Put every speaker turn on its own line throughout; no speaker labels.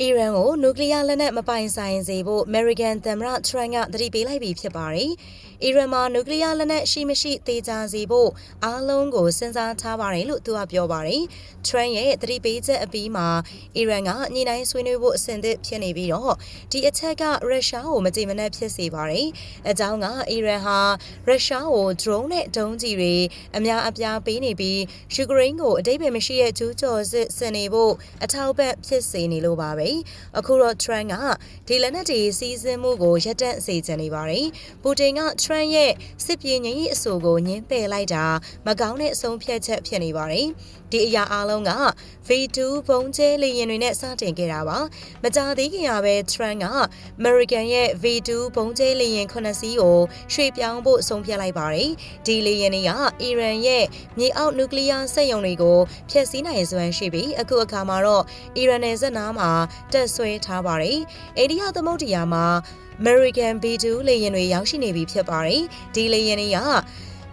အီရန်ကိုနျူကလ িয়ার လက်နက်မပိုင်ဆိုင်စေဖို့ American သမ္မတ Trump ကသတိပေးလိုက်ပြီဖြစ်ပါတယ်။အီရန်မှာနျူကလ িয়ার လက်နက်ရှိမရှိသေချာစေဖို့အားလုံးကိုစဉ်းစားထားပါတယ်လို့သူကပြောပါတယ်။ Trump ရဲ့သတိပေးချက်အပြီးမှာအီရန်ကညှိနှိုင်းဆွေးနွေးဖို့အဆင်သင့်ဖြစ်နေပြီးတော့ဒီအချက်ကရုရှားကိုမကြေမနက်ဖြစ်စေပါတယ်။အကြောင်းကအီရန်ဟာရုရှားကို drone နဲ့ဒုံးကျည်တွေအများအပြားပေးနေပြီးယူကရိန်းကိုအတိတ်ပဲမရှိတဲ့ကျူးကျော်စစ်ဆင်နေဖို့အထောက်ပံ့ဖြစ်စေနေလို့ပါပဲ။ ဲအခုတော့ Trump ကဒီလက်နက်တွေစီးဆင်းမှုကိုရပ်တန့်စေချင်နေပါတယ်။ပူတင်က Trump ရဲ့စစ်ပြေးငြိမ်းရေးအဆိုကိုညှင်းပယ်လိုက်တာမကောင်းတဲ့အဆုံးဖြတ်ချက်ဖြစ်နေပါတယ်။ဒီအရာအလုံးက V2 ဘုံကျဲလေယာဉ်တွေနဲ့စတင်ခဲ့တာပါ။မကြသေးခင်ကပဲ Trump က American ရဲ့ V2 ဘုံကျဲလေယာဉ်9စီးကိုရွှေ့ပြောင်းဖို့ဆုံးဖြတ်လိုက်ပါတယ်။ဒီလေယာဉ်တွေကအီရန်ရဲ့မြေအောက်နျူကလ িয়ার စက်ရုံတွေကိုဖျက်ဆီးနိုင်စွမ်းရှိပြီးအခုအခါမှာတော့အီရန်နယ်စပ်နားမှာတက်ဆွဲထားပါတယ်။အိန္ဒိယသမုဒ္ဒရာမှာ American B2 လေယာဉ်တွေရောက်ရှိနေပြီဖြစ်ပါတယ်။ဒီလေယာဉ်တွေက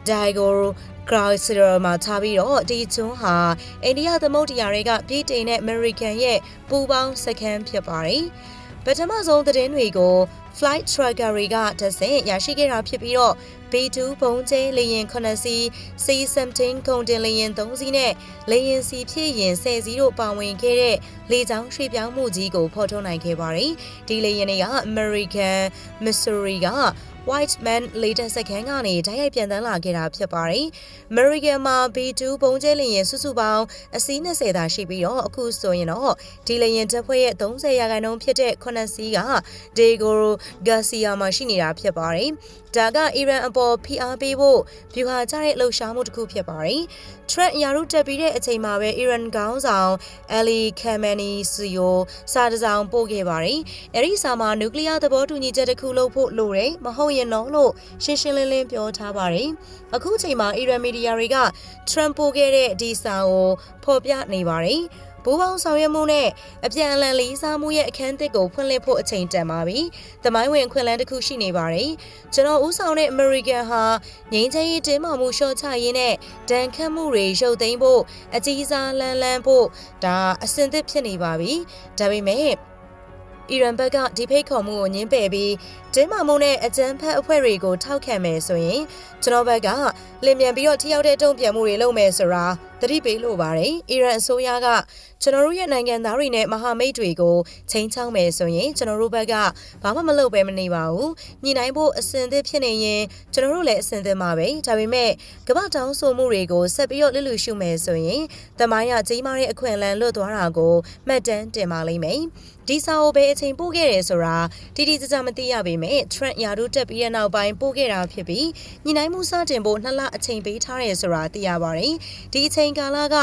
Daigoro Chrysler မှာထားပြီးတော့ဒီကျွန်းဟာအိန္ဒိယသမုဒ္ဒရာတွေကပြည်တိန်နဲ့ American ရဲ့ပူးပေါင်းစခန်းဖြစ်ပါတယ်။ပထမဆုံးသတင်းတွေကို Flight Tracker တွေကတဆင့်ရရှိခဲ့တာဖြစ်ပြီးတော့ B2 ဘုံကျဲလေယာဉ်9စီး C17 ကုန်တင်လေယာဉ်3စီးနဲ့လေယာဉ်စီဖြစ်ရင်10စီးတို့ပါဝင်ခဲ့တဲ့လေကြောင်းရွှေ့ပြောင်းမှုကြီးကိုဖော်ထုတ်နိုင်ခဲ့ပါတယ်။ဒီလေယာဉ်တွေက American Missouri က Whiteman လေတပ်စခန်းကနေတိုက်ရိုက်ပြန်တန်းလာခဲ့တာဖြစ်ပါတယ်။ American မှာ B2 ဘုံကျဲလေယာဉ်စုစုပေါင်းအစီး20သာရှိပြီးတော့အခုဆိုရင်တော့ဒီလေယာဉ်တပ်ဖွဲ့ရဲ့30ရာခိုင်နှုန်းဖြစ်တဲ့9စီးက Diego Garcia မှာရှိနေတာဖြစ်ပါတယ်။ဒါကအီရန်အပေါ်ဖိအားပေးဖို့ဗျူဟာကျတဲ့လှုပ်ရှားမှုတစ်ခုဖြစ်ပါတယ်။ Trump ရာထူးတက်ပြီးတဲ့အချိန်မှာပဲအီရန်ခေါင်းဆောင် Ali Khamenei စီကိုစာတစ်စောင်ပို့ခဲ့ပါတယ်။အဲဒီစာမှာနျူကလ িয়ার သဘောတူညီချက်တစ်ခုလုပ်ဖို့လိုတယ်မဟုတ်ရင်တော့လို့ရှင်းရှင်းလင်းလင်းပြောထားပါတယ်။အခုချိန်မှာအီရန်မီဒီယာတွေက Trump ပို့ခဲ့တဲ့ဒီစာကိုဖော်ပြနေပါတယ်။ဘိုးပေါင်းဆောင်ရွက်မှုနဲ့အပြန်အလှန်လေးစားမှုရဲ့အခန်းသစ်ကိုဖွင့်လှစ်ဖို့အချိန်တန်ပါပြီ။သမိုင်းဝင်ခွင့်လန်းတစ်ခုရှိနေပါတယ်။ကျွန်တော်ဦးဆောင်တဲ့ American ဟာငြိမ်းချမ်းရေးတင်းမာမှုရှော့ချရေးနဲ့ဒဏ်ခတ်မှုတွေရုပ်သိမ်းဖို့အကြီးစားလန်းလန်းဖို့ဒါအဆင်သင့်ဖြစ်နေပါပြီ။ဒါပေမဲ့အီရန်ဘက်ကဒီဖိတ်ခေါ်မှုကိုညှင်းပယ်ပြီး တင်းမာမှုနဲ့အကြမ်းဖက်အဖွဲ့တွေကိုထောက်ခံမယ်ဆိုရင်ကျွန်တော်ဘက်ကလင်မြန်ပြီးတော့ထိရောက်တဲ့တုံ့ပြန်မှုတွေလုပ်မယ်ဆိုတာသတိပေးလိုပါတယ်။အီရန်အစိုးရကကျွန်တော်တို့ရဲ့နိုင်ငံသားတွေနဲ့မဟာမိတ်တွေကိုချိန်ချောင်းမယ်ဆိုရင်ကျွန်တော်တို့ဘက်ကဘာမှမလုပ်ဘဲမနေပါဘူး။ညီနိုင်ဖို့အစင်သစ်ဖြစ်နေရင်ကျွန်တော်တို့လည်းအစင်သစ်မှာပဲ။ဒါပေမဲ့ကမ္ဘာတောင်းဆိုမှုတွေကိုဆက်ပြီးတော့လစ်လူရှုမယ်ဆိုရင်တမိုင်းရကြီးမားတဲ့အခွင့်အလမ်းလွတ်သွားတာကိုမှတ်တမ်းတင်ပါလိမ့်မယ်။ဒီစာအုပ်ပဲအချိန်ပို့ခဲ့တယ်ဆိုတာတိတိကျကျမသိရပေမဲ့ Trent ယာတို့တက်ပြီးတဲ့နောက်ပိုင်းပို့ခဲ့တာဖြစ်ပြီးညီနိုင်မှုစတင်ဖို့နှစ်လအချိန်ပေးထားတယ်ဆိုတာသိရပါတယ်။ဒီအချိန်ကာလက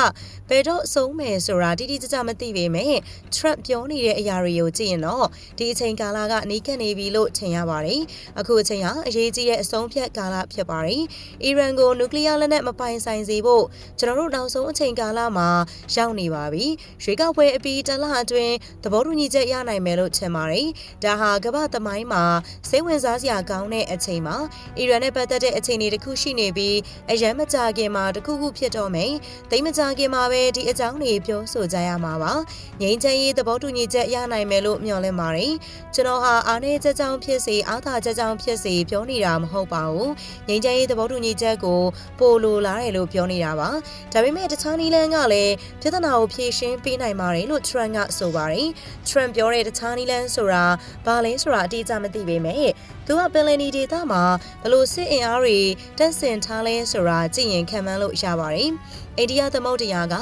ဘယ်တော့ဆုံးမယ်ဆိုတာတိတိကျကျမသိပေမဲ့ Trump ပြောနေတဲ့အရာတွေကိုကြည့်ရင်တော့ဒီအချိန်ကာလကနီးကပ်နေပြီလို့ထင်ရပါတယ်။အခုအချိန်ဟာအရေးကြီးတဲ့အဆုံးဖြတ်ကာလဖြစ်ပါတယ်။အီရန်ကိုနျူကလ িয়ার လက်နက်မပိုင်ဆိုင်စေဖို့ကျွန်တော်တို့နောက်ဆုံးအချိန်ကာလမှာရောက်နေပါပြီ။ရွေးကောက်ပွဲအပြီးတလအတွင်းသဘောတူညီချက်ရနိုင်မယ်လို့ထင်ပါတယ်။ဒါဟာကမ္ဘာသမိုင်းမှာစိတ်ဝင်စားစရာကောင်းတဲ့အချိန်မှာအီရန်နဲ့ပတ်သက်တဲ့အခြေအနေတစ်ခုရှိနေပြီးအရန်မကြခင်မှာတခုခုဖြစ်တော့မယ်။တိတ်မကြခင်မှာပဲဒီအကြောင်းတွေပြောဆိုကြရမှာပါ။ငြိမ်းချမ်းရေးသဘောတူညီချက်ရနိုင်မယ်လို့မျှော်လင့်ပါတယ်။ကျွန်တော်ဟာအားနည်းချက်ကြောင့်ဖြစ်စေအားသာချက်ကြောင့်ဖြစ်စေပြောနေတာမဟုတ်ပါဘူး။ငြိမ်းချမ်းရေးသဘောတူညီချက်ကိုပိုလိုလားတယ်လို့ပြောနေတာပါ။ဒါပေမဲ့တခြားနည်းလမ်းကလည်းပြဿနာကိုဖြေရှင်းပေးနိုင်ပါတယ်လို့ Trump ကဆိုပါတယ်။ Trump ပြောတဲ့တခြားနည်းလမ်းဆိုတာဘာလဲဆိုတာအတိအကျမသိပေမဲ့သူကပင်လယ်နီဒေသမှာဘလို့စစ်အင်အားတွေတက်ဆင်ထားလဲဆိုတာကြည့်ရင်ခံမှန်းလို့ရပါတယ်။အိန္ဒိယသမုဒ္ဒရာက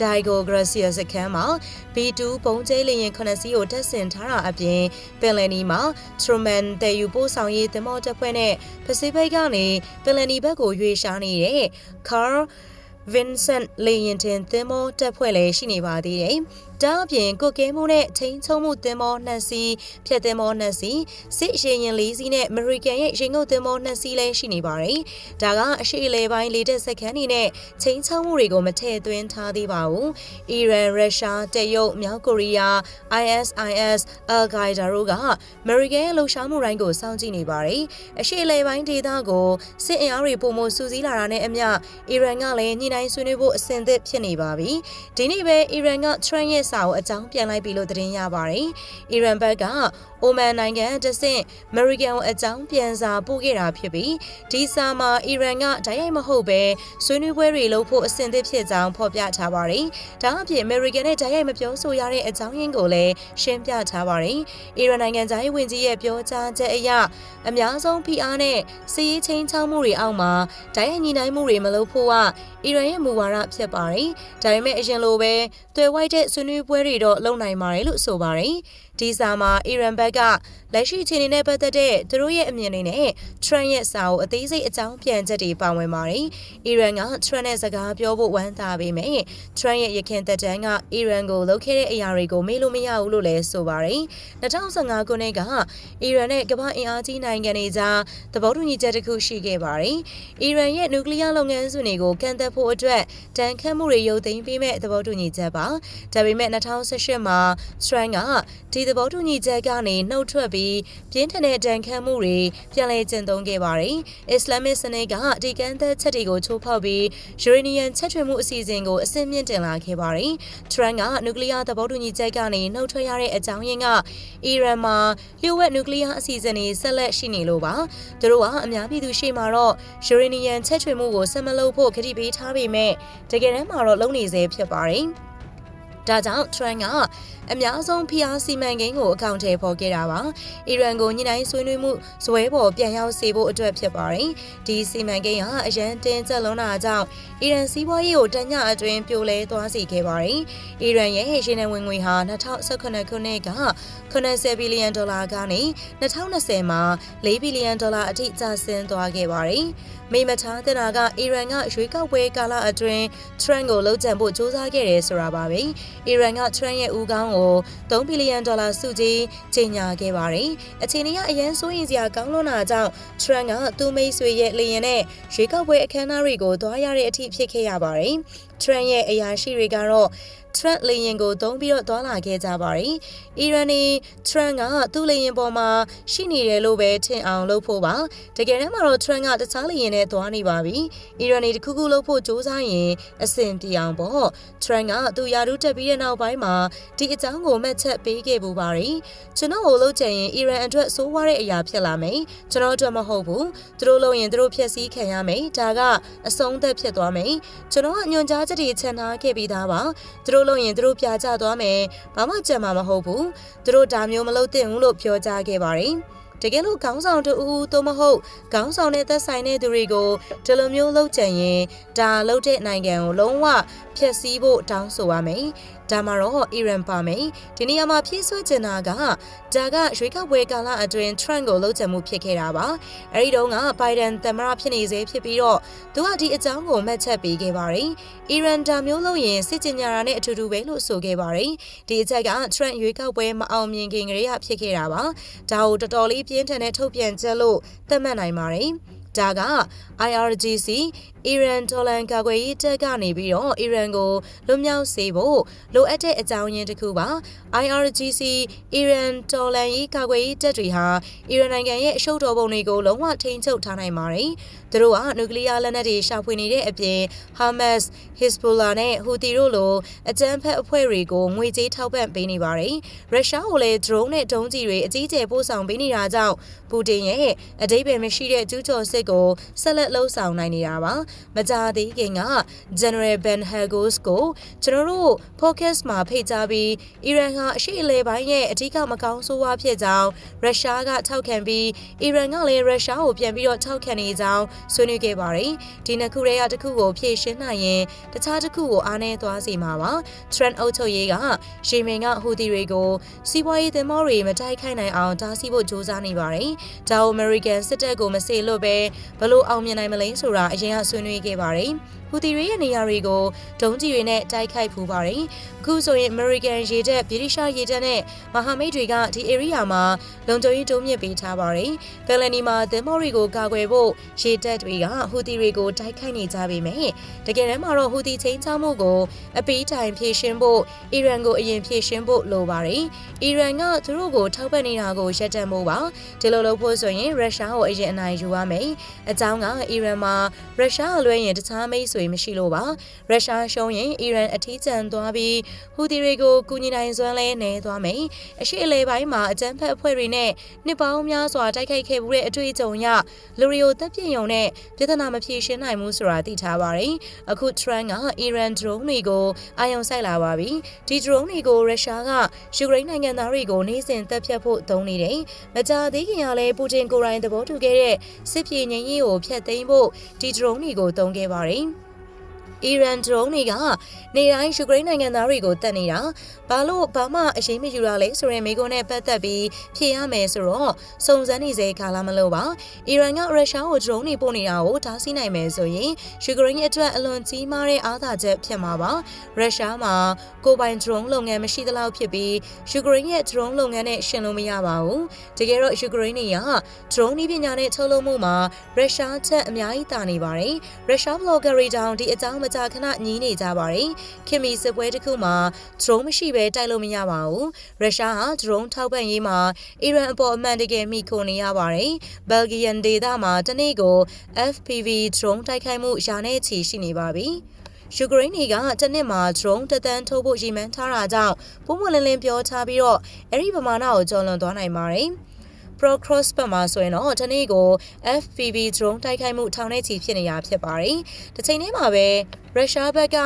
ဒိုင်ဂိုဂရစီယာစခန်းမှာ B2 ပုံကျဲလေယာဉ်9စီးကိုတက်ဆင်ထားတာအပြင်ပင်လယ်နီမှာ Truman တဲ့ယူပို့ဆောင်ရေးသင်္ဘောတပ်ဖွဲ့နဲ့ Pacific ကနေပင်လယ်နီဘက်ကိုရွေ့ရှားနေတဲ့ Carl Vincent လေရင်တင်သင်္ဘောတက်ဖွဲ့လည်းရှိနေပါသေးတယ်။ ဒါအပြင်ကုတ်ကဲမှုနဲ့ထိန်းချုံမှုသင်္ဘောနှစ်စီးဖြတ်သင်္ဘောနှစ်စီးစစ်ရေရင်လေးစီးနဲ့အမေရိကန်ရဲ့ရင်ငုတ်သင်္ဘောနှစ်စီးလည်းရှိနေပါတယ်။ဒါကအရှိအလဲပိုင်းလေတပ်စခန်းတွေနဲ့ချိန်ချောင်းမှုတွေကိုမထည့်သွင်းထားသေးပါဘူး။အီရန်၊ရုရှား၊တရုတ်၊မြောက်ကိုရီးယား ISIS Al-Qaeda တို့ကအမေရိကန်ရဲ့လှုပ်ရှားမှုတိုင်းကိုစောင့်ကြည့်နေပါတယ်။အရှိအလဲပိုင်းဒေသကိုစစ်အင်အားတွေပုံမစူးစီးလာတာနဲ့အမျှအီရန်ကလည်းညှိနှိုင်းဆွေးနွေးဖို့အဆင်သင့်ဖြစ်နေပါပြီ။ဒီနေ့ပဲအီရန်က Trump ရဲ့စာကိုအကြောင်းပြန်လိုက်ပြီလို့သတင်းရပါတယ်။အီရန်ဘက်ကအိုမန်နိုင်ငံတဆင့်အမေရိကန်ကိုအကြောင်းပြန်စာပို့ခဲ့တာဖြစ်ပြီးဒီစာမှာအီရန်ကဓာတ်ရိုက်မဟုတ်ပဲဆွေးနွေးပွဲတွေလုပ်ဖို့အဆင်သင့်ဖြစ်ကြောင်းဖော်ပြထားပါတယ်။ဒါအပြင်အမေရိကန်နဲ့ဓာတ်ရိုက်မပြောဆိုရတဲ့အကြောင်းရင်းကိုလည်းရှင်းပြထားပါတယ်။အီရန်နိုင်ငံသားရေးဝန်ကြီးရဲ့ပြောကြားချက်အရအများဆုံးဖိအားနဲ့စီးရေးချင်းချောင်းမှုတွေအောက်မှာဓာတ်ရိုက်ညီနိုင်မှုတွေမလုပ်ဖို့ကအီရန်ရဲ့မူဝါဒဖြစ်ပါတယ်။ဒါပေမဲ့အရင်လိုပဲတွေ့ဝိုက်တဲ့ဆွေးနွေးပွဲတွေတော့လုပ်နိုင်ပါတယ်လို့ဆိုပါတယ်။ ဒီစာမှာအီရန်ဘက်ကလက်ရှိအခြေအနေနဲ့ပတ်သက်တဲ့သူတို့ရဲ့အမြင်တွေနဲ့ Trump ရဲ့စာကိုအသေးစိတ်အကြောင်းပြန်ချက်တွေပါဝင်ပါတယ်။အီရန်က Trump နဲ့စကားပြောဖို့ဝမ်းသာပေမဲ့ Trump ရဲ့ရခင်သက်တမ်းကအီရန်ကိုလုပ်ခဲ့တဲ့အရာတွေကိုမေ့လို့မရဘူးလို့လည်းဆိုပါတယ်။2015ခုနှစ်ကအီရန်နဲ့ကမ္ဘာအင်အားကြီးနိုင်ငံတွေကြားသဘောတူညီချက်တစ်ခုရှိခဲ့ပါတယ်။အီရန်ရဲ့နျူကလ িয়ার လုပ်ငန်းစုတွေကိုကန့်သက်ဖို့အတွက်တန်ခတ်မှုတွေရုပ်သိမ်းပေးမဲ့သဘောတူညီချက်ပါ။ဒါပေမဲ့2018မှာ Trump ကဒီသဘောတူညီချက်ကနေနှုတ်ထွက်ပြီးပြင်းထန်တဲ့တန်ခတ်မှုတွေပြန်လည်ကျင့်သုံးခဲ့ပါတယ်။အစ္စလာမစ်စနစ်ကဒီကန့်သက်ချက်တွေကိုချိုးဖောက်ပြီးယူရေနီယံချက်ထွင်မှုအစီအစဉ်ကိုအဆင့်မြင့်တင်လာခဲ့ပါတယ်။ Trump ကနျူကလ িয়ার သဘောတူညီချက်ကနေနှုတ်ထွက်ရတဲ့အကြောင်းရင်းကအီရန်မှာလျှို့ဝှက်နျူကလ িয়ার အစီအစဉ်တွေဆက်လက်ရှိနေလို့ပါ။သူတို့ကအများပြည်သူရှေ့မှာတော့ယူရေနီယံချက်ထွင်မှုကိုဆက်မလုပ်ဖို့ခတိပေးထားပေမဲ့တကယ်တမ်းမှာတော့လုပ်နေစေဖြစ်ပါတယ်။ ဒါကြောင့် Trump ကအများဆုံးဖိအားစီမံကိန်းကိုအကောင့်ထဲပေါ်ခဲ့တာပါ။အီရန်ကိုညှိနှိုင်းဆွေးနွေးမှုဇွဲပေါ်ပြန်ရောက်စေဖို့အတွက်ဖြစ်ပါတယ်။ဒီစီမံကိန်းဟာအရန်တင်းကျပ်လွန်းတာကြောင့်အီရန်စီးပွားရေးကိုတညအတွင်းပြိုလဲသွားစေခဲ့ပါတယ်။အီရန်ရဲ့ရှင်းနေဝင်ငွေဟာ2018ခုနှစ်က80ဘီလီယံဒေါ်လာကနေ2020မှာ4ဘီလီယံဒေါ်လာအထိကျဆင်းသွားခဲ့ပါတယ်။ မိမထားတဲ့နာကအီရန်ကရွေးကောက်ပွဲကာလအတွင်း Trump ကိုလှုပ်ကြံဖို့စ조사ခဲ့တယ်ဆိုတာပါပဲ။အီရန်က Trump ရဲ့ဦးခေါင်းကို3ဘီလီယံဒေါ်လာစုကြီးကြေညာခဲ့ပါတယ်။အခြေအနေကအရန်စိုးရင်စရာကောင်းလွန်းတာကြောင့် Trump ကသူ့မိတ်ဆွေရဲ့လေရင်နဲ့ရွေးကောက်ပွဲအခမ်းအနားတွေကိုသွားရတဲ့အထိဖြစ်ခဲ့ရပါတယ်။ Trump ရဲ့အရာရှိတွေကတော့ Trump လေရင်ကိုသုံးပြီးတော့သွာလာခဲ့ကြပါတယ်။အီရန်နေ Trump ကသူ့လေရင်ပေါ်မှာရှိနေတယ်လို့ပဲထင်အောင်လုပ်ဖို့ပါ။တကယ်တမ်းမှာတော့ Trump ကတခြားလေရင်နဲ့သွားနေပါပြီ။အီရန်နေတခုခုလုပ်ဖို့စူးစမ်းရင်အဆင်ပြေအောင်ပေါ့။ Trump ကသူရာထူးတက်ပြီးတဲ့နောက်ပိုင်းမှာဒီအကြောင်းကိုမှတ်ချက်ပေးခဲ့ပူပါတယ်။ကျွန်တော်ကိုလုပ်ချင်ရင်အီရန်အတွက်စိုးဝါးတဲ့အရာဖြစ်လာမယ်။ကျွန်တော်အတွက်မဟုတ်ဘူး။သူတို့လုပ်ရင်သူတို့ဖျက်ဆီးခံရမယ်။ဒါကအဆုံးသက်ဖြစ်သွားမယ်။ကျွန်တော်ကညွန်ကြားချက်တွေချန်ထားခဲ့ပြီးသားပါ။သူတို့လုပ်ရင်သူတို့ပြကြသွားမယ်ဘာမှကြံမှာမဟုတ်ဘူးသူတို့ဒါမျိုးမလုပ်သင့်ဘူးလို့ပြောကြားခဲ့ပါတယ်တကယ်လို့ခေါင်းဆောင်တူဦးသို့မဟုတ်ခေါင်းဆောင်တဲ့သက်ဆိုင်တဲ့သူတွေကိုဒီလိုမျိုးလှုပ်ကြံရင်ဒါလှုပ်တဲ့နိုင်ငံကိုလုံးဝဖျက်ဆီးဖို့တောင်းဆိုရမယ် ဒါမှတော့အီရန်ပါမယ်ဒီနေရာမှာဖြည့်ဆွဲချင်တာကဒါကရွေးကောက်ပွဲကာလအတွင်း Trump ကိုလှုပ်ချင်မှုဖြစ်ခဲ့တာပါအဲဒီတုန်းက Biden သမ္မတဖြစ်နေစေဖြစ်ပြီးတော့သူကဒီအကြောင်းကိုမှတ်ချက်ပေးခဲ့ပါတယ်အီရန်ဒါမျိုးလို့ရင်စစ်ကြင်ညာတာနဲ့အတူတူပဲလို့ဆိုခဲ့ပါတယ်ဒီအချက်က Trump ရွေးကောက်ပွဲမအောင်မြင်ခင်ကတည်းကဖြစ်ခဲ့တာပါဒါကိုတော်တော်လေးပြင်းထန်တဲ့ထုတ်ပြန်ချက်လို့သတ်မှတ်နိုင်ပါတယ် ဒါက IRGC အီရန်တော်လန်ကာကွယ်ရေးတပ်ကနေပြီးတော့အီရန်ကိုလွတ်မြောက်စေဖို့လိုအပ်တဲ့အကြောင်းရင်းတစ်ခုပါ IRGC အီရန်တော်လန်ရေးကာကွယ်ရေးတပ်တွေဟာအီရန်နိုင်ငံရဲ့အရှုပ်တော်ပုံတွေကိုလုံးဝထိန်းချုပ်ထားနိုင်ပါတယ် သူတို့ကနျူကလ িয়ার လက်နက်တွေရှာဖွေနေတဲ့အပြင် Hamas, Hezbollah နဲ့ Houthi တို့လိုအကြမ်းဖက်အဖွဲ့တွေကိုငွေကြေးထောက်ပံ့ပေးနေပါတယ်ရုရှားကိုလည်း drone နဲ့ဒုံးကျည်တွေအကြီးအကျယ်ပို့ဆောင်ပေးနေတာကြောင့်ပူတင်ရဲ့အတိတ်ပဲမရှိတဲ့ကျူးကျော်စစ်ကိုဆက်လက်လှုပ်ဆောင်နိုင်နေတာပါမကြသေးခင်က General Ben Hagos ကိုကျွန်တော်တို့ podcast မှာဖိတ်ကြားပြီးအီရန်ဟာအရှိအလဲပိုင်းရဲ့အထူးမကောင်းဆိုးဝါးဖြစ်ကြောင်းရုရှားကထောက်ခံပြီးအီရန်ကလည်းရုရှားကိုပြန်ပြီးတော့ထောက်ခံနေကြောင်းဆွေးနွေးခဲ့ပါတယ်ဒီနှစ်ခုရဲ့တစ်ခုကိုဖြည့်ရှင်းနိုင်ရင်တခြားတစ်ခုကိုအားနည်းသွားစေမှာပါ Trend အုပ်ချုပ်ရေးကရှေမင်ကဟူသီတွေကိုစီးပွားရေးသင်္ဘောတွေမတိုက်ခိုက်နိုင်အောင်တားဆီးဖို့ကြိုးစားနေပါတယ်ဒါအမေရိကန်စစ်တပ်ကိုမစေလွတ်ပဲဘလို့အောင်မြင်နိုင်မလဲဆိုတာအရင်ကဆွေးနွေးခဲ့ပါတယ် ဟူသီတွေရဲ့နေရာတွေကိုဒုံးကျည်တွေနဲ့တိုက်ခိုက်ဖူးပါတယ်။အခုဆိုရင် American ရေတပ်ဗြိတိရှရေတပ်နဲ့မဟာမိတ်တွေကဒီ area မှာလုံခြုံရေးတိုးမြင့်ပေးထားပါတယ်။ဘယ်လနီမှာသင်္ဘောတွေကိုကာကွယ်ဖို့ရေတပ်တွေကဟူသီတွေကိုတိုက်ခိုက်နေကြပေမဲ့တကယ်တမ်းမှာတော့ဟူသီချင်းချောင်းမှုကိုအပီးတိုင်ဖြည့်ရှင်းဖို့အီရန်ကိုအရင်ဖြည့်ရှင်းဖို့လိုပါတယ်။အီရန်ကသူတို့ကိုထောက်ပံ့နေတာကိုရပ်တန့်ဖို့ပါ။ဒီလိုလုပ်ဖို့ဆိုရင်ရုရှားကိုအရင်အနိုင်ယူရမယ်။အကြောင်းကအီရန်မှာရုရှားအလွဲရင်တခြားမိတ်ဆွေတွေမရှိလို့ပါရုရှားရှုံးရင်အီရန်အထီးကျန်သွားပြီးဟူသီတွေကိုကူညီနိုင်စွမ်းလဲနေသွားမယ်အရှိအလဲပိုင်းမှာအကြမ်းဖက်အဖွဲ့တွေနဲ့နှစ်ပေါင်းများစွာတိုက်ခိုက်ခဲ့မှုတဲ့အတွေ့အကြုံရလူရီယိုတပ်ပြင်းယုံနဲ့ပြဿနာမဖြေရှင်းနိုင်ဘူးဆိုတာသိထားပါတယ်အခု Trump ကအီရန် drone တွေကိုအာရုံစိုက်လာပါပြီဒီ drone တွေကိုရုရှားကယူကရိန်းနိုင်ငံသားတွေကိုနေ့စဉ်တပ်ဖြတ်ဖို့သုံးနေတယ်မကြာသေးခင်ကလည်းပူတင်ကိုယ်တိုင်သဘောတူခဲ့တဲ့စစ်ပြေငြိမ်းရေးကိုဖျက်သိမ်းဖို့ဒီ drone တွေကိုသုံးခဲ့ပါတယ် အီရန် drone တွေကနေတိုင်းယူကရိန်းနိုင်ငံသားတွေကိုတတ်နေတာဘာလို့ဘာမှအရေးမယူရလဲဆိုရင်မိကုန်းနဲ့ပတ်သက်ပြီးဖြေရမယ်ဆိုတော့စုံစမ်းနေစေခါလာမလို့ပါအီရန်ကရုရှားကို drone တွေပို့နေတာကိုတားဆီးနိုင်မယ်ဆိုရင်ယူကရိန်းအတွက်အလွန်ကြီးမားတဲ့အားသာချက်ဖြစ်မှာပါရုရှားမှာကိုပိုင် drone လုပ်ငန်းမရှိသလောက်ဖြစ်ပြီးယူကရိန်းရဲ့ drone လုပ်ငန်းနဲ့ရှင်လို့မရပါဘူးတကယ်တော့ယူကရိန်းတွေက drone နည်းပညာနဲ့ထုတ်လုပ်မှုမှာရုရှားချက်အများကြီးတာနေပါတယ်ရုရှား blogger တွေတောင်ဒီအကြောင်းမကြာခဏညီးနေကြပါတယ်ခင်မီစစ်ပွဲတစ်ခုမှာ drone မရှိဘဲတိုက်လို့မရပါဘူးရုရှားဟာ drone ထောက်ပံ့ရေးမှာအီရန်အပေါ်အမှန်တကယ်မိခိုနေရပါတယ်ဘယ်ဂီယန်ဒေသမှာတနေ့ကို FPV drone တိုက်ခိုက်မှုရာနဲ့ချီရှိနေပါပြီယူကရိန်းတွေကတနစ်မှာ drone တသန်းထုတ်ဖို့ရည်မှန်းထားတာကြောင့်ပုံမှန်လင်းလင်းပြောချပြီးတော့အဲ့ဒီပမာဏကိုကျော်လွန်သွားနိုင်ပါတယ်။ Procross ဘက်မှာဆိုရင်တော့တနေ့ကို FPV drone တိုက်ခိုက်မှုထောင်နဲ့ချီဖြစ်နေတာဖြစ်ပါတယ်။တစ်ချိန်တည်းမှာပဲရုရှားဘက်က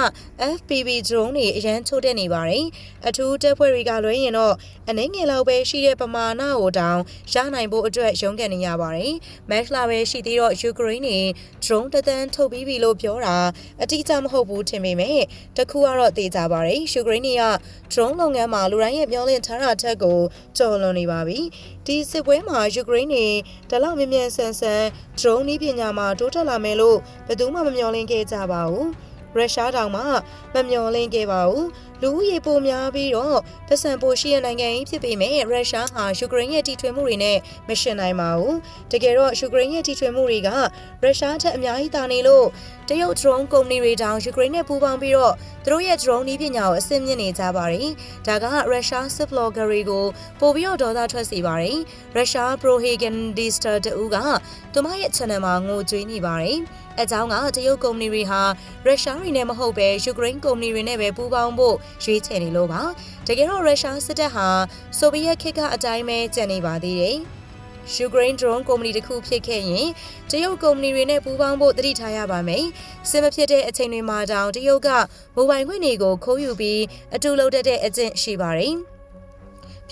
FPV drone တွေအရန်ချိုးတက်နေပါတယ်။အထူးတပ်ဖွဲ့တွေကလွှဲရင်တော့အနှဲငယ်လောက်ပဲရှိတဲ့ပမာဏကိုတောင်ရနိုင်ဖို့အတွက်ရုန်းကန်နေရပါတယ်။ Match လာပဲရှိသေးတော့ယူကရိန်းနေ drone တသန်းထုတ်ပြီးပြီလို့ပြောတာအတိအကျမဟုတ်ဘူးထင်ပေမဲ့တခုကတော့သိကြပါတယ်။ယူကရိန်းက drone လုပ်ငန်းမှာလူတိုင်းရဲ့ပြောလင့်ထားတာထက်ကိုကျော်လွန်နေပါပြီ။ ဒီစစ်ပွဲမှာယူကရိန်းနေတလောက်မြ мян ဆန်ဆန် drone နည်းပညာမှာတိုးတက်လာမယ်လို့ဘယ်သူမှမမျှော်လင့်ခဲ့ကြပါဘူး။ရုရှားတောင်မှမမျှော်လင့်ခဲ့ပါဘူး လူဦးရေပိုများပြီးတော့ပတ်စံပိုရှိတဲ့နိုင်ငံကြီးဖြစ်ပေမဲ့ရုရှားဟာယူကရိန်းရဲ့တီထွင်မှုတွေနဲ့မရှင်နိုင်ပါဘူးတကယ်တော့ယူကရိန်းရဲ့တီထွင်မှုတွေကရုရှားထက်အများကြီးတာနေလို့တရုတ် drone ကုမ္ပဏီတွေတောင်ယူကရိန်းနဲ့ပူးပေါင်းပြီးတော့သူတို့ရဲ့ drone နည်းပညာကိုအဆင့်မြင့်နေကြပါတယ်ဒါကရုရှား sub blogger တွေကိုပို့ပြီးတော့ဒေါသထွက်စေပါတယ်ရုရှား propagandista တူကသူမရဲ့ channel မှာငိုကြွေးနေပါတယ်အကြောင်းကတရုတ်ကုမ္ပဏီတွေဟာရုရှားတွေနဲ့မဟုတ်ပဲယူကရိန်းကုမ္ပဏီတွေနဲ့ပဲပူးပေါင်းဖို့ရွေးချယ်နေလို့ပါတကယ်တော့ရုရှားစစ်တပ်ဟာဆိုဗီယက်ခေတ်ကအတိုင်းပဲကျန်နေပါသေးတယ်ယူကရိန်း drone ကုမ္ပဏီတစ်ခုဖြစ်ခဲ့ရင်တရုတ်ကုမ္ပဏီတွေနဲ့ပူးပေါင်းဖို့တတိထားရပါမယ်။စစ်မဖြစ်တဲ့အချိန်တွေမှာတောင်တရုတ်ကမိုဘိုင်ခွင့်တွေကိုခိုးယူပြီးအတူလုပ်တတ်တဲ့အကျင့်ရှိပါတယ်။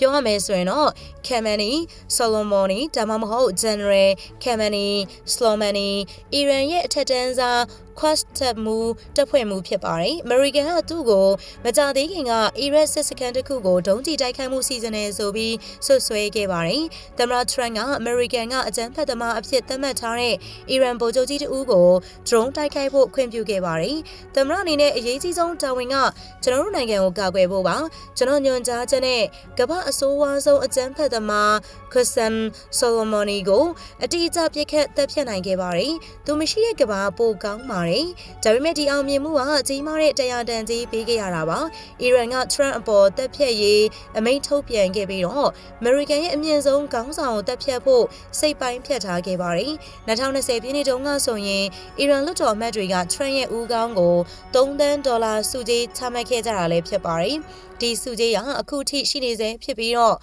ပြောရမယ်ဆိုရင်တော့ Kamani, Solomoni ဒါမှမဟုတ် General Kamani, Slomani အီရန်ရဲ့အထက်တန်းစား Quest တပ်မှုတပ်ဖွဲ့မှုဖြစ်ပါတယ်။ American ကသူ့ကိုမကြသေးခင်ကအီရတ်စစ်စခန်းတစ်ခုကိုဒုံးကျည်တိုက်ခိုက်မှုစီစဉ်နေဆိုပြီးဆွဆွဲခဲ့ပါတယ်။သမ္မတ Trump က American ကအကြမ်းဖက်သမားအဖြစ်သတ်မှတ်ထားတဲ့အီရန်ဗိုလ်ချုပ်ကြီးတဦးကို drone တိုက်ခိုက်ဖို့ခွင့်ပြုခဲ့ပါတယ်။သမ္မတအနေနဲ့အရေးကြီးဆုံးတာဝန်ကကျွန်တော်တို့နိုင်ငံကိုကာကွယ်ဖို့ပါ။ကျွန်တော်ညွှန်ကြားချက်နဲ့ကမ္ဘာအဆိုးဝါးဆုံးအကြမ်းဖက်သမား Qasem Soleimani ကိုအတိအကျပြစ်ခတ်တပ်ဖြတ်နိုင်ခဲ့ပါတယ်။သူမရှိတဲ့ကမ္ဘာပိုကောင်းပါတယ်။ဒါပေမဲ့ဒီအောင်မြင်မှုကကြီးမားတဲ့တရားတန်ကြီးပေးခဲ့ရတာပါ။အီရန်က Trump အပေါ်တပ်ဖြတ်ရေးအမိန့်ထုတ်ပြန်ခဲ့ပြီးတော့ American ရဲ့အမြင့်ဆုံးခေါင်းဆောင်ကိုတပ်ဖြတ်ဖို့စိတ်ပိုင်းဖြတ်ထားခဲ့ပါတယ်။2020ပြည့်နှစ်တုန်းကဆိုရင်အီရန်လွှတ်တော်အမတ်တွေက Trump ရဲ့ဦးခေါင်းကို3သန်းဒေါ်လာစုကြီးချမှတ်ခဲ့ကြတာလည်းဖြစ်ပါတယ်။ ဒီစုကြီးကအခုထိရှိနေစေဖြစ်ပြီးတော့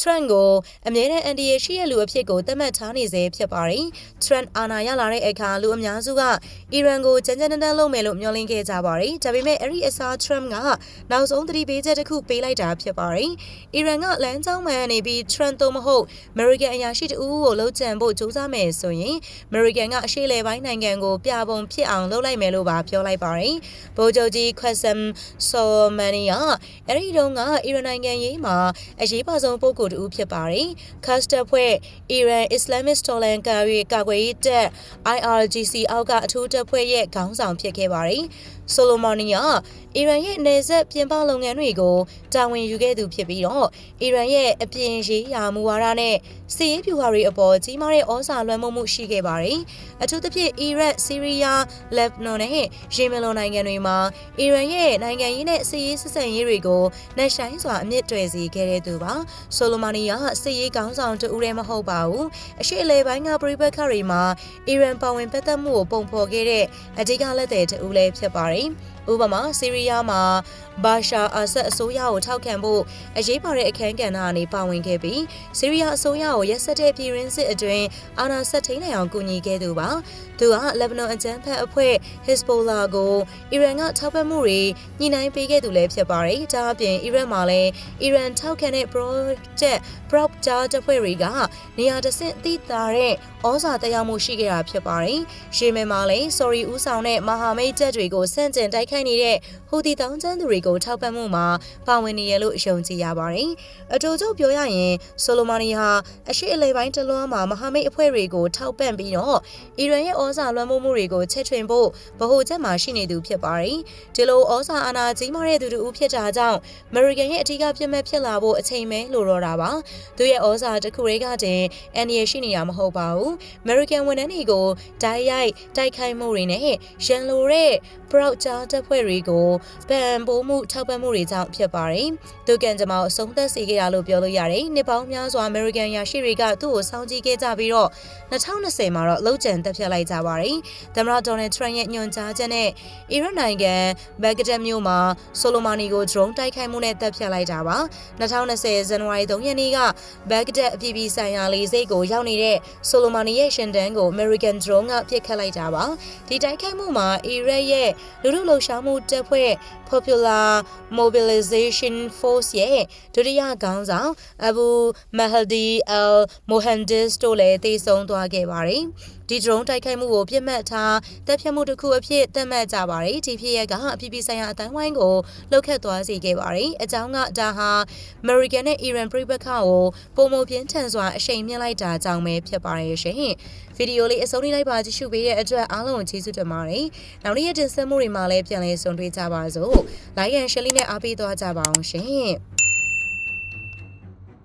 Trump ကိုအမြဲတမ်းအန်ဒီရရှိတဲ့လူအဖြစ်ကိုသတ်မှတ်ထားနေစေဖြစ်ပါတယ်။ Trump အာဏာရလာတဲ့အခါလူအများစုကအီရန်ကိုကြမ်းကြမ်းတမ်းတမ်းလုပ်မယ်လို့မျှော်လင့်ခဲ့ကြပါတယ်။ဒါပေမဲ့အဲ့ဒီအစား Trump ကနောက်ဆုံးသတိပေးချက်တစ်ခုပေးလိုက်တာဖြစ်ပါတယ်။အီရန်ကလမ်းကြောင်းမှန်နေပြီး Trump သို့မဟုတ် American အရာရှိတဦးကိုလှုပ်ကြံဖို့ကြိုးစားမယ်ဆိုရင် American ကအရှေ့လေပိုင်းနိုင်ငံကိုပြပုံဖြစ်အောင်လုပ်လိုက်မယ်လို့ပါပြောလိုက်ပါတယ်။ဗိုလ်ချုပ်ကြီး Qasem Soleimani ကအဲ့ဒီတုန်းကအီရန်နိုင်ငံရေးမှာအရေးပါဆုံးပုဂ္ဂိုလ်တူဖြစ်ပါတယ်။ Custard ဖွဲ့အီရန် Islamist တော်လန်ကာရီကာကွယ်ရေးတပ် IRGC အောက်ကအထူးတပ်ဖွဲ့ရဲ့ခေါင်းဆောင်ဖြစ်ခဲ့ပါတယ်။ဆိုလိုမာနီကအီရန်ရဲ့နေဆက်ပြင်ပလုပ်ငန်းတွေကိုတာဝန်ယူခဲ့သူဖြစ်ပြီးတော့အီရန်ရဲ့အပြင်ရေးရာမူဝါဒနဲ့စီးရေးဖြူဟာတွေအပေါ်ကြီးမားတဲ့ဩဇာလွှမ်းမိုးမှုရှိခဲ့ပါတယ်။အထူးသဖြင့်အီရတ်၊ဆီးရီးယား၊လက်ဘနွန်နဲ့ယီမင်လိုနိုင်ငံတွေမှာအီရန်ရဲ့နိုင်ငံရေးနဲ့စီးရေးဆက်ဆံရေးတွေကိုနှက်ဆိုင်စွာအမြင့်တွယ်စေခဲ့တဲ့သူပါ။ဆိုလိုမာနီကစီးရေးကောင်းဆောင်တူဦးလည်းမဟုတ်ပါဘူး။အရှိအလေပိုင်းကပြည်ပခါတွေမှာအီရန်ပါဝင်ပတ်သက်မှုကိုပုံဖော်ခဲ့တဲ့အဓိကလက်သည်တူဦးလည်းဖြစ်ပါတယ်။ ဥပမာဆီးရီးယားမှာဘာရှာအာဆတ်အစိုးရကိုထောက်ခံဖို့အရေးပါတဲ့အခမ်းကဏ္ဍအနေပါဝင်ခဲ့ပြီးဆီးရီးယားအစိုးရကိုရက်စက်တဲ့ပြည်ရင်းစစ်အတွင်းအာဏာဆက်ထိန်နိုင်အောင်ကူညီခဲ့သူပါသူကလက်ဘနွန်အကြမ်းဖက်အဖွဲ့ Hezbollah ကိုအီရန်ကထောက်ပံ့မှုတွေညှိနှိုင်းပေးခဲ့သူလည်းဖြစ်ပါတယ်ဒါအပြင်အီရန်မှာလည်းအီရန်ထောက်ခံတဲ့ project prop ကြားတပ်ဖွဲ့တွေကနေရာတဆင့်သိတာတဲ့ဩဇာတရားမှုရှိခဲ့တာဖြစ်ပါတယ်ရှေမင်မှာလည်း sorry ဦးဆောင်တဲ့မဟာမိတ်တပ်တွေကိုစန့်ကျင်တိုက်ခိုက်နေတဲ့ဟူတီတောင်းကျမ်းသူတွေကိုထောက်ပံ့မှုမှာပါဝင်နေရလို့ယုံကြည်ရပါတယ်။အတူတူပြောရရင်ဆိုလိုမာနီဟာအရှိအလေပိုင်းတလွှားမှာမဟာမိတ်အဖွဲ့တွေကိုထောက်ပံ့ပြီးတော့အီရန်ရဲ့ဩဇာလွှမ်းမိုးမှုတွေကိုချက်ချွင်ဖို့ဗဟိုချက်မှာရှိနေသူဖြစ်ပါတယ်။ဒီလိုဩဇာအာဏာကြီးမားတဲ့သူတူဖြစ်တာကြောင့်အမေရိကန်ရဲ့အထူးပြစ်မဲ့ဖြစ်လာဖို့အချိန်မဲလိုတော့တာပါ။သူရဲ့ဩဇာတစ်ခုတွေကတင်အန်ဒီရရှိနေတာမဟုတ်ပါဘူး။ American ဝန်ထမ်းတွေကိုဓာတ်ရိုက်တိုက်ခိုက်မှုတွေနဲ့ရန်လိုတဲ့ proud ကြားတပ်ဖွဲ့တွေကိုပံ့ပိုးမှုထောက်ပံ့မှုတွေကြောင့်ဖြစ်ပါတယ်။သူကန်ကြမအဆုံးသက်စေခဲ့ရလို့ပြောလို့ရတယ်။နှစ်ပေါင်းများစွာ American ရရှိတွေကသူ့ကိုစောင့်ကြည့်ခဲ့ကြပြီးတော့2020မှာတော့လောက်ကျန်တက်ဖြတ်လိုက်ကြပါတယ်။သမ္မတဒေါ်နယ်ထရန့်ရဲ့ညွှန်ကြားချက်နဲ့အီရတ်နိုင်ငံဘဂ္ဂဒက်မြို့မှာဆိုလိုမာနီကို drone တိုက်ခိုက်မှုနဲ့တပ်ဖြတ်လိုက်တာပါ။2020ဇန်နဝါရီ3ရက်နေ့ကဘဂ္ဂဒက်အပြည်ပြည်ဆိုင်ရာလေဆိပ်ကိုရောက်နေတဲ့ဆိုလိုမာနီရဲ့ရှင်တန်းကို American drone ကပစ်ခတ်လိုက်တာပါ။ဒီတိုက်ခိုက်မှုမှာအီရတ်ရဲ့လူထုလှုပ်ရှားမှုတပ်ဖွဲ့ Popular Mobilization Force ရဲ့ဒုတိယခေါင်းဆောင် Abu Mahdi al-Mohandes တို့လည်းသေဆုံးသွားခဲ့ပါတယ်။ ဒီ drone တိုက်ခိုက်မှုကိုပြစ်မှတ်ထားတပ်ဖြတ်မှုတစ်ခုအဖြစ်သတ်မှတ်ကြပါတယ်။ဒီဖြစ်ရပ်ကအပြည်ပြည်ဆိုင်ရာအတိုင်းဝိုင်းကိုလှုပ်ခတ်သွားစေခဲ့ပါတယ်။အကြောင်းကဒါဟာ American နဲ့ Iran ပြည်ပခါကိုပုံမပြင်းထန်စွာအရှိန်မြင့်လိုက်တာကြောင့်ပဲဖြစ်ပါတယ်ရှင်။ဗီဒီယိုလေးအဆုံးထိလိုက်ပါကြည့်ရှုပေးတဲ့အတွက်အားလုံးကိုကျေးဇူးတင်ပါတယ်။နောက်နေ့ရက်တင်ဆက်မှုတွေမှာလည်းပြန်လည်ဆုံတွေ့ကြပါစို့။ like and share လေးနဲ့အားပေးသွားကြပါအောင်ရှင်။